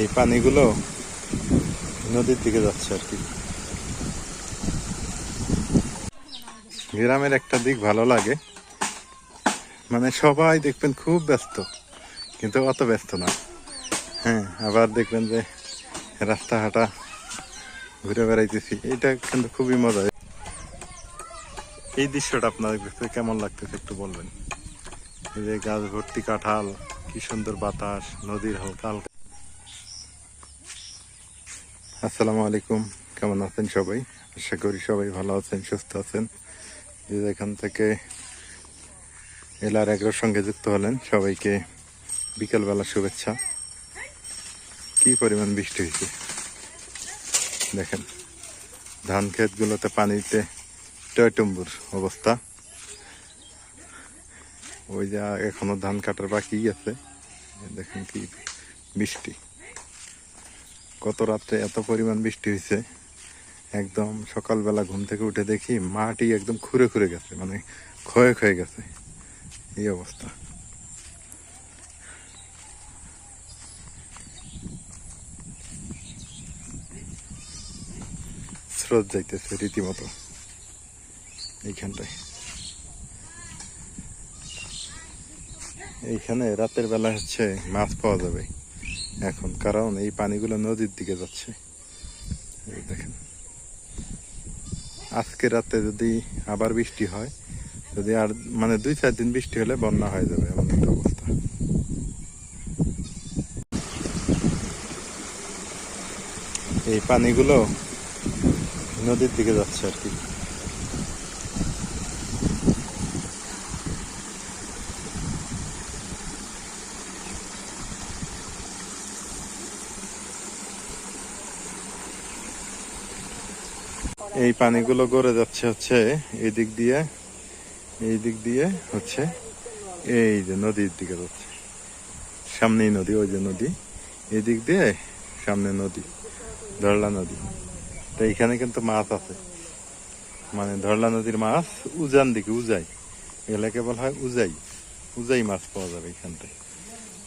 এই পানিগুলো নদীর দিকে যাচ্ছে আর কি। গ্রামের একটা দিক ভালো লাগে। মানে সবাই দেখবেন খুব ব্যস্ত, কিন্তু অত ব্যস্ত না। হ্যাঁ আবার দেখবেন যে রাস্তা হাঁটা ঘুরে বেড়াইতেছি, এটা কিন্তু খুবই মজা। এই দৃশ্যটা আপনাদের কাছে কেমন লাগতেছে একটু বলবেন? এই যে গাছ ভর্তি কাঁঠাল, কি সুন্দর বাতাস, নদীর হালকা হালকা আসসালামু আলাইকুম। কেমন আছেন সবাই? আশা করি সবাই ভালো আছেন, সুস্থ আছেন। যে এখান থেকে এলার এগ্রোর সঙ্গে যুক্ত হলেন, সবাইকে বিকেলবেলা শুভেচ্ছা। কি পরিমাণ বৃষ্টি হয়েছে? দেখেন, ধান ক্ষেতগুলোতে পানিতে টয়টম্বুর অবস্থা। ওই যা এখনও ধান কাটার বাকি আছে। দেখেন কি বৃষ্টি। গত রাত্রে এত পরিমাণ বৃষ্টি হয়েছে। একদম সকালবেলা ঘুম থেকে উঠে দেখি মাটি একদম খুঁড়ে খুঁড়ে গেছে মানে ক্ষয়ে ক্ষয়ে গেছে। এই অবস্থা। স্রোত যাইতেছে রীতিমতো এইখানটায়। এইখানে রাতের বেলা হচ্ছে মাছ পাওয়া যাবে। এখন, কারণ এই পানিগুলো নদীর দিকে যাচ্ছে। দেখেন। আজকে রাতে যদি আবার বৃষ্টি হয়, যদি আর মানে দুই চার দিন বৃষ্টি হলে বন্যা হয়ে যাবে, এমন একটা অবস্থা। এই পানিগুলো নদীর দিকে যাচ্ছে আর কি। এই পানিগুলো গড়ে যাচ্ছে হচ্ছে এই দিক দিয়ে এই দিক দিয়ে হচ্ছে এই যে নদীর দিকে যাচ্ছে। সামনেই নদী, ওই যে নদী। এই দিক দিয়ে সামনে নদী, ধরলা নদী। তো এইখানে কিন্তু মাছ আছে। মানে ধরলা নদীর মাছ উজান দিকে, উজাই। এলাকে বলা হয় উজাই। উজাই মাছ পাওয়া যাবে এখানটায়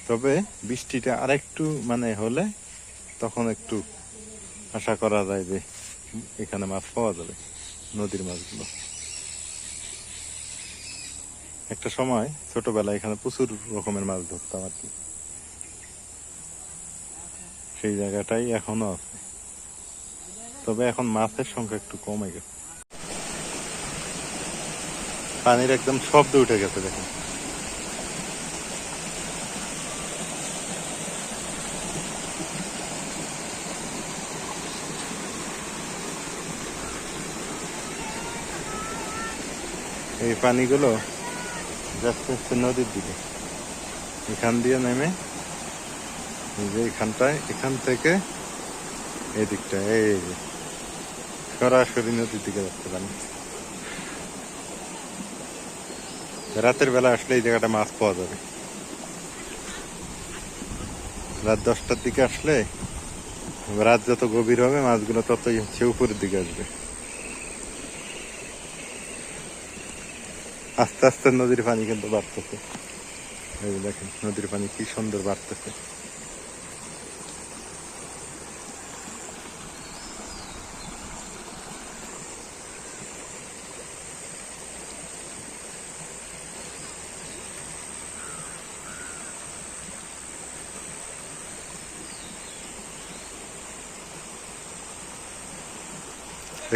তবে বৃষ্টিটা আরেকটু মানে হলে তখন একটু আশা করা যায় যে এখানে মাছ পাওয়া যাবে, নদীর মাছগুলো। একটা সময় ছোটবেলায় এখানে প্রচুর রকমের মাছ ধরতাম আর কি। সেই জায়গাটাই এখনও আছে। তবে এখন মাছের সংখ্যা একটু কমে গেছে। পানির একদম শব্দ উঠে গেছে দেখুন। এই পানিগুলো যাচ্ছে হচ্ছে নদীর দিকে। এখান দিয়ে নেমে যে এখানটায়, এখান থেকে এই দিকটা এই যে সরাসরি নদীর দিকে যাচ্ছে পানি। রাতের বেলা আসলে এই জায়গাটা মাছ পাওয়া যাবে। রাত দশটার দিকে আসলে রাত যত গভীর হবে, মাছগুলো ততই হচ্ছে উপরের দিকে আসবে। আস্তে আস্তে নদীর পানি কিন্তু বাড়তেছে। এই দেখেন, নদীর পানি কি সুন্দর বাড়তেছে।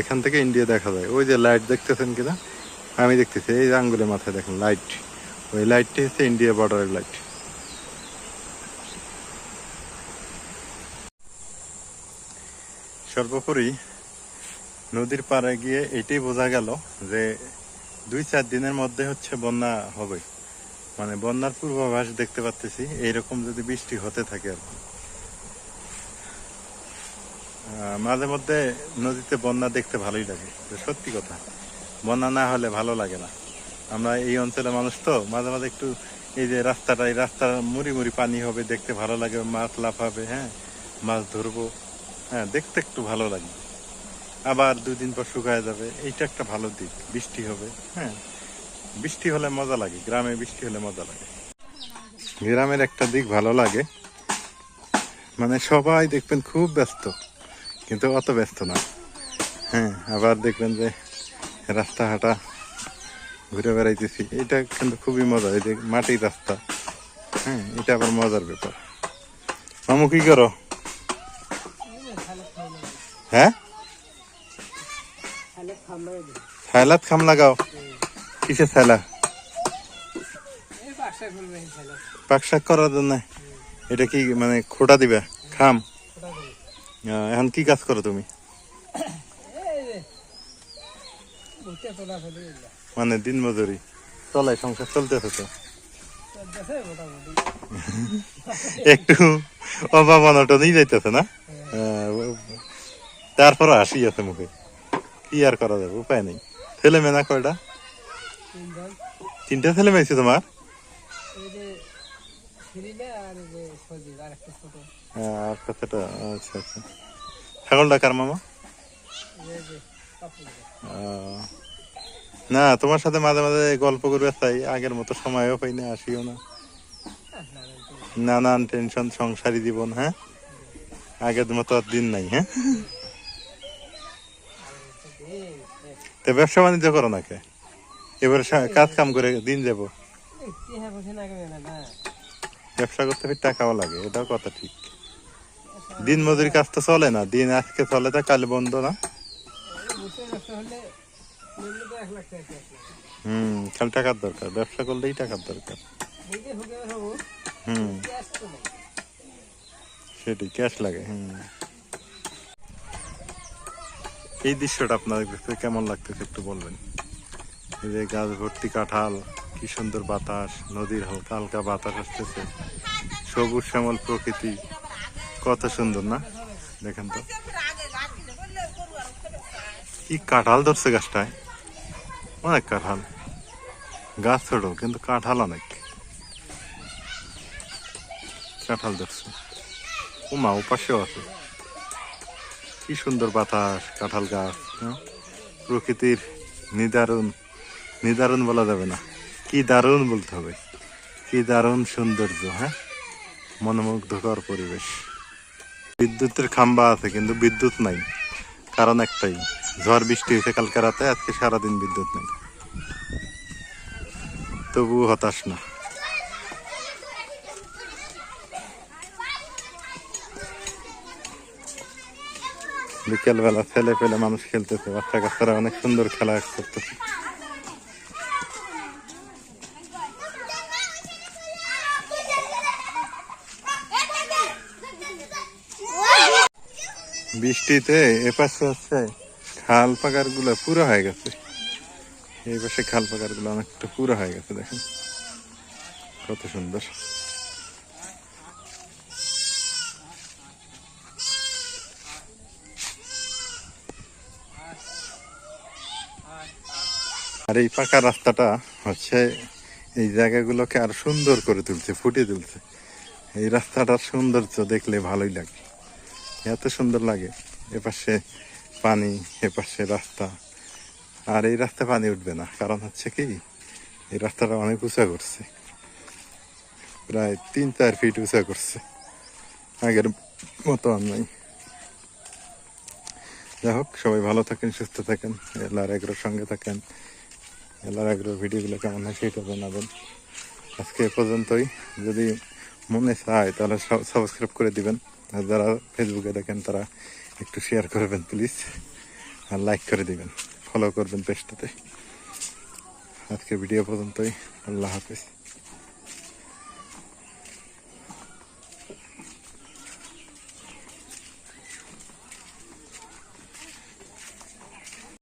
এখান থেকে ইন্ডিয়া দেখা যায়। ওই যে লাইট দেখতেছেন কিনা? আমি দেখতেছি, এই আঙ্গুলের মাথায় দেখেন লাইট ওই লাইটটি হচ্ছে ইন্ডিয়া বর্ডারের লাইট সর্বোপরি নদীর পাড়ে গিয়ে এটাই বোঝা গেল যে দুই চার দিনের মধ্যে হচ্ছে বন্যা হবে। মানে বন্যার পূর্বাভাস দেখতে পাচ্তেছি, এইরকম যদি বৃষ্টি হতে থাকে আর মাঝে মধ্যে নদীতে বন্যা দেখতে ভালোই লাগে সত্যি কথা। বন্যা না হলে ভালো লাগে না। আমরা এই অঞ্চলের মানুষ তো, মাঝে মাঝে একটু এই যে রাস্তাটা, এই রাস্তার মুড়ি মুড়ি পানি হবে, দেখতে ভালো লাগে, মাছ লাফাবে হ্যাঁ মাছ ধরবো হ্যাঁ দেখতে একটু ভালো লাগে। আবার দুদিন পর শুকায় যাবে, এইটা একটা ভালো দিক, বৃষ্টি হবে হ্যাঁ বৃষ্টি হলে মজা লাগে, গ্রামে বৃষ্টি হলে মজা লাগে। গ্রামের একটা দিক ভালো লাগে মানে সবাই দেখবেন খুব ব্যস্ত, কিন্তু অত ব্যস্ত না হ্যাঁ আবার দেখবেন যে রাস্তা হাঁটা ঘুরে বেড়াইতেছি। এটা কিন্তু খুবই মজা এই যে মাটির রাস্তা। হ্যাঁ এটা আবার মজার ব্যাপার। মামু কি করো? হ্যাঁ? থাইলাত খাম লাগাও। কিসে থাইলা পাক শাক করার জন্য। এটা কি মানে খোটা দিবে? খাম। এখন কি কাজ করো তুমি? মানে দিন মজুরি। চলাই সংসার চলতেছে তো। একটু অভাব অনটনই যাইতেছে না? আহ, তারপরে হাসি আছে মুখে। কি আর করা যাবে উপায় নেই। ছেলে মেয়ে না কয়টা? তিনটা ছেলে মেয়েছে তোমার? আর কথাটা আচ্ছা আচ্ছা। ছাগলটা কার মামা? না, তোমার সাথে মাঝে মাঝে গল্প করবে চাই আগের মতো সময়ও পাই না, আসিও না। নানান টেনশন সংসারী জীবন হ্যাঁ? আগের মতো আর দিন নাই হ্যাঁ? তো ব্যবসা বাণিজ্য করো না কে এবার কাজ কাম করে দিন যাব। ব্যবসা করতে ফির টাকাও লাগে, এটাও কথা ঠিক। দিন মজুরি কাজ তো চলে না, দিন আজকে চলে তা কাল বন্ধ না? হুম, খালি টাকার দরকার, ব্যবসা করলেই টাকার দরকার। হুম, সেটাই ক্যাশ লাগে, হুম। এই দৃশ্যটা আপনাদের কাছে কেমন লাগতেছে একটু বলবেন? এই যে গাছ ভর্তি কাঁঠাল, কি সুন্দর বাতাস, নদীর হালকা হালকা বাতাস আসতেছে। সবুজ শ্যামল প্রকৃতি, কত সুন্দর না? দেখেন তো। কি কাঁঠাল ধরছে গাছটায়। অনেক কাঁঠাল। গাছ ছোট, কিন্তু কাঁঠাল অনেক। কাঁঠাল ধরছে। উমা উপাসেও আছে। কি সুন্দর বাতাস, কাঁঠাল গাছ হ্যাঁ? প্রকৃতির নিদারুণ নিদারুণ বলা যাবে না। কি দারুণ বলতে হবে। কি দারুণ সৌন্দর্য হ্যাঁ? মনোমুগ্ধকর পরিবেশ। বিদ্যুতের খাম্বা আছে, কিন্তু বিদ্যুৎ নাই। কারণ একটাই, ঝড় বৃষ্টি হয়েছে কালকে রাতে, আজকে সারাদিন বিদ্যুৎ নেই। তবুও হতাশ না। বিকেলবেলা ছেলে পেলে মানুষ খেলতেছে, বাচ্চা কাচ্চারা অনেক সুন্দর খেলা করতেছে। বৃষ্টিতে এপাশে হচ্ছে খাল পাকারগুলো পুরো হয়ে গেছে। এই পাশে খাল পাকারগুলো অনেকটা পুরো হয়ে গেছে, দেখেন। কত সুন্দর। আর এই পাকা রাস্তাটা হচ্ছে এই জায়গাগুলোকে আর সুন্দর করে তুলছে, ফুটিয়ে তুলছে। এই রাস্তাটার সৌন্দর্য দেখলে ভালোই লাগে। এত সুন্দর লাগে। এপাশে পানি এপাশে রাস্তা। আর এই রাস্তা পানি উঠবে না। কারণ হচ্ছে কি, এই রাস্তাটা অনেক উঁচা করছে। প্রায় তিন চার ফিট উঁচা করছে। আগের মতো আর নাই। যাই হোক, সবাই ভালো থাকেন, সুস্থ থাকেন এলার এগ্রোর সঙ্গে থাকেন। এলার এগ্রোর ভিডিওগুলো কেমন হয় সেটা জানাবেন। আজকে এ পর্যন্তই। যদি মনে চায়, তাহলে সাবস্ক্রাইব করে দিবেন। আর যারা ফেসবুকে দেখেন, তারা একটু শেয়ার করবেন প্লিজ আর লাইক করে দিবেন ফলো করবেন পেজটাতে আজকে ভিডিও পর্যন্তই, আল্লাহ হাফিজ।